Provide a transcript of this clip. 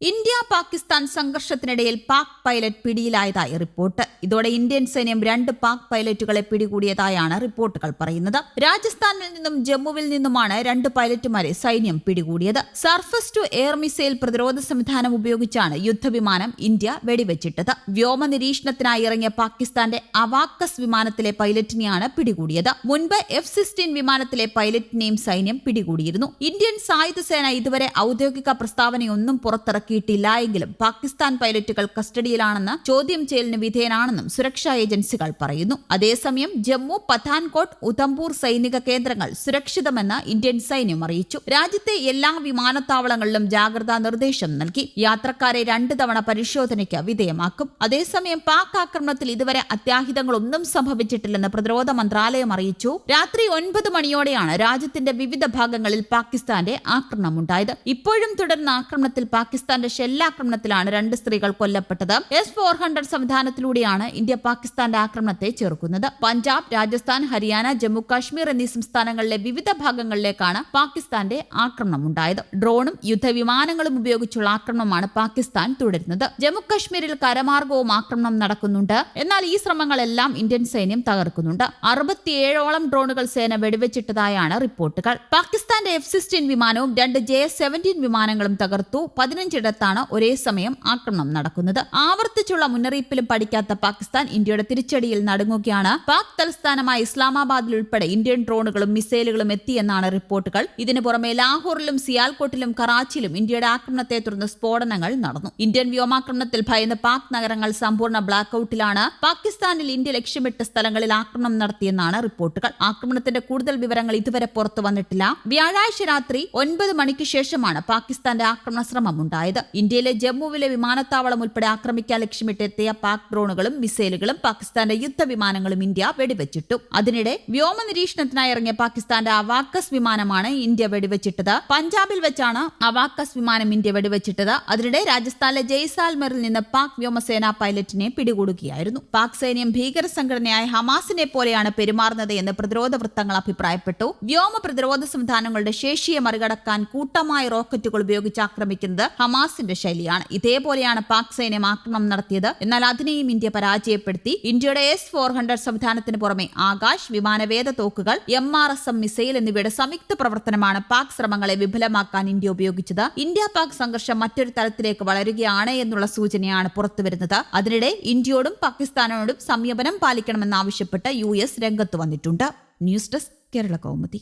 India Pakistan സംഘർഷത്തിനിടയിൽ Pak pilot പിടിയിലായതായി report. ഇതോടെ ഇന്ത്യൻ സൈന്യം രണ്ട് പാക് പൈലറ്റുകളെ പിടികൂടിയതായാണ് റിപ്പോർട്ടുകൾ പറയുന്നത്. രാജസ്ഥാനിൽ നിന്നും ജമ്മുവിൽ നിന്നുമാണ് രണ്ട് പൈലറ്റുമാരെ സൈന്യം പിടികൂടിയത്. സർഫസ് ടു എയർ മിസൈൽ പ്രതിരോധ സംവിധാനം ഉപയോഗിച്ചാണ് യുദ്ധവിമാനം ഇന്ത്യ വെടിവെച്ചിട്ടത്. വ്യോമ നിരീക്ഷണത്തിനായി ഇറങ്ങിയ പാകിസ്ഥാന്റെ അവാക്കസ് വിമാനത്തിലെ പൈലറ്റിനെയാണ് പിടികൂടിയത്. മുൻപ് എഫ് സിക്സ്റ്റീൻ വിമാനത്തിലെ പൈലറ്റിനെയും സൈന്യം പിടികൂടിയിരുന്നു. ഇന്ത്യൻ സായുധ സേന ഇതുവരെ ഔദ്യോഗിക പ്രസ്താവനയൊന്നും പുറത്തിറക്കിയിട്ടില്ല എങ്കിലും പാകിസ്ഥാൻ പൈലറ്റുകൾ കസ്റ്റഡിയിലാണെന്ന് ചോദ്യം ചെയ്യലിന് വിധേയനാണെന്നും സുരക്ഷാ ഏജൻസികൾ പറയുന്നു. അതേസമയം ജമ്മു പത്താൻകോട്ട് ഉധംപൂർ സൈനിക കേന്ദ്രങ്ങൾ സുരക്ഷിതമെന്ന് ഇന്ത്യൻ സൈന്യം അറിയിച്ചു. രാജ്യത്തെ എല്ലാ വിമാനത്താവളങ്ങളിലും ജാഗ്രതാ നിർദ്ദേശം നൽകി. യാത്രക്കാരെ രണ്ട് തവണ പരിശോധനയ്ക്ക് വിധേയമാക്കും. അതേസമയം പാക് ആക്രമണത്തിൽ ഇതുവരെ അത്യാഹിതങ്ങളൊന്നും സംഭവിച്ചിട്ടില്ലെന്ന് പ്രതിരോധ മന്ത്രാലയം അറിയിച്ചു. രാത്രി ഒൻപത് മണിയോടെയാണ് രാജ്യത്തിന്റെ വിവിധ ഭാഗങ്ങളിൽ പാകിസ്ഥാന്റെ ആക്രമണമുണ്ടായത്. ഇപ്പോഴും തുടർന്ന ആക്രമണത്തിൽ പാകിസ്ഥാന്റെ ഷെല്ലാക്രമണത്തിലാണ് രണ്ട് സ്ത്രീകൾ കൊല്ലപ്പെട്ടത്. എസ് ഫോർ ഹൺഡ്രഡ് സംവിധാനത്തിലൂടെയാണ് ഇന്ത്യ പാകിസ്ഥാന്റെ ആക്രമണത്തെ ചെറുക്കുന്നത്. പഞ്ചാബ് രാജസ്ഥാൻ ഹരിയാന ജമ്മു കാശ്മീർ എന്നീ സംസ്ഥാനങ്ങളിലെ വിവിധ ഭാഗങ്ങളിലേക്കാണ് പാകിസ്ഥാന്റെ ആക്രമണം ഉണ്ടായത്. ഡ്രോണും യുദ്ധവിമാനങ്ങളും ഉപയോഗിച്ചുള്ള ആക്രമണമാണ് പാകിസ്ഥാൻ തുടരുന്നത്. ജമ്മു കാശ്മീരിൽ കരമാർഗവും ആക്രമണം നടക്കുന്നുണ്ട്. എന്നാൽ ഈ ശ്രമങ്ങളെല്ലാം ഇന്ത്യൻ സൈന്യം തകർക്കുന്നുണ്ട്. അറുപത്തിയേഴോളം ഡ്രോണുകൾ സേന വെടിവെച്ചിട്ടതായാണ് റിപ്പോർട്ടുകൾ. പാകിസ്ഥാന്റെ എഫ് സിക്സ്റ്റീൻ വിമാനവും രണ്ട് ജെ സെവന്റീൻ വിമാനങ്ങളും തകർത്തു. പതിനഞ്ചിടത്താണ് ഒരേ സമയം ആക്രമണം നടക്കുന്നത്. ആവർത്തിച്ചുള്ള മുന്നറിയിപ്പിലും പഠിക്കാത്ത പാകിസ്ഥാൻ ഇന്ത്യയുടെ തിരിച്ചടിയിൽ നടങ്ങുകയാണ്. പാക് തലസ്ഥാനമായ ഇസ്ലാമാബാദിൽ ഉൾപ്പെടെ ഇന്ത്യൻ ഡ്രോണുകളും മിസൈലുകളും എത്തിയെന്നാണ് റിപ്പോർട്ടുകൾ. ഇതിനു പുറമെ ലാഹോറിലും സിയാൽകോട്ടിലും കറാച്ചിയിലും ഇന്ത്യയുടെ ആക്രമണത്തെ തുടർന്ന് സ്ഫോടനങ്ങൾ നടന്നു. ഇന്ത്യൻ വ്യോമാക്രമണത്തിൽ ഭയന്ന് പാക് നഗരങ്ങൾ സമ്പൂർണ ബ്ലാക്ക് ഔട്ടിലാണ് പാകിസ്ഥാനിൽ ഇന്ത്യ ലക്ഷ്യമിട്ട സ്ഥലങ്ങളിൽ ആക്രമണം നടത്തിയെന്നാണ് റിപ്പോർട്ടുകൾ. ആക്രമണത്തിന്റെ കൂടുതൽ വിവരങ്ങൾ ഇതുവരെ പുറത്തു വന്നിട്ടില്ല. വ്യാഴാഴ്ച രാത്രി ഒൻപത് മണിക്ക് ശേഷമാണ് പാകിസ്ഥാന്റെ ആക്രമണ ശ്രമം ഉണ്ടായത്. ഇന്ത്യയിലെ ജമ്മുവിലെ വിമാനത്താവളം ഉൾപ്പെടെ ആക്രമിക്കാൻ ലക്ഷ്യമിട്ടെത്തിയ പാക് ഡ്രോണുകളും മിസൈലുകളും പാകിസ്ഥാന്റെ യുദ്ധവിമാനങ്ങളും ഇന്ത്യ വെടിവെച്ചിട്ടു. അതിനിടെ വ്യോമ നിരീക്ഷണത്തിനായി ഇറങ്ങിയ പാകിസ്ഥാന്റെ അവാക്കസ് വിമാനമാണ് ഇന്ത്യ വെടിവെച്ചിട്ടത്. പഞ്ചാബിൽ വെച്ചാണ് അവാക്കസ് വിമാനം ഇന്ത്യ വെടിവെച്ചിട്ടത്. അതിനിടെ രാജസ്ഥാനിലെ ജയ്സാൽമറിൽ നിന്ന് പാക് വ്യോമസേനാ പൈലറ്റിനെ പിടികൂടുകയായിരുന്നു. പാക് സൈന്യം ഭീകര സംഘടനയായ ഹമാസിനെ പോലെയാണ് പെരുമാറുന്നത് എന്ന് പ്രതിരോധ വൃത്തങ്ങൾ അഭിപ്രായപ്പെട്ടു. വ്യോമ പ്രതിരോധ സംവിധാനങ്ങളുടെ ശേഷിയെ മറികടക്കാൻ കൂട്ടമായ റോക്കറ്റുകൾ ഉപയോഗിച്ച് ആക്രമിക്കുന്നത് ഹമാസിന്റെ ശൈലിയാണ്. ഇതേപോലെയാണ് പാക് സൈന്യം ആക്രമണം നടത്തിയത്. എന്നാൽ അതിനെയും ഇന്ത്യ പരാജയപ്പെടുത്തി. ഇന്ത്യയുടെ എസ് ഫോർ ഹൺഡ്രഡ് സംവിധാനത്തിന് പുറമെ ആകാശ് വിമാനവേദ തോക്കുകൾ M R S M missile എന്നിവയുടെ സംയുക്ത പ്രവർത്തനമാണ് പാക് ശ്രമങ്ങളെ വിഫലമാക്കാൻ ഇന്ത്യ ഉപയോഗിച്ചത്. ഇന്ത്യ പാക് സംഘർഷം മറ്റൊരു തലത്തിലേക്ക് വളരുകയാണ് എന്നുള്ള സൂചനയാണ് പുറത്തുവരുന്നത്. അതിനിടെ ഇന്ത്യയോടും പാകിസ്ഥാനോടും സംയമനം പാലിക്കണമെന്നാവശ്യപ്പെട്ട് യു എസ് രംഗത്ത് വന്നിട്ടുണ്ട്. News desk Kerala Kaumudi.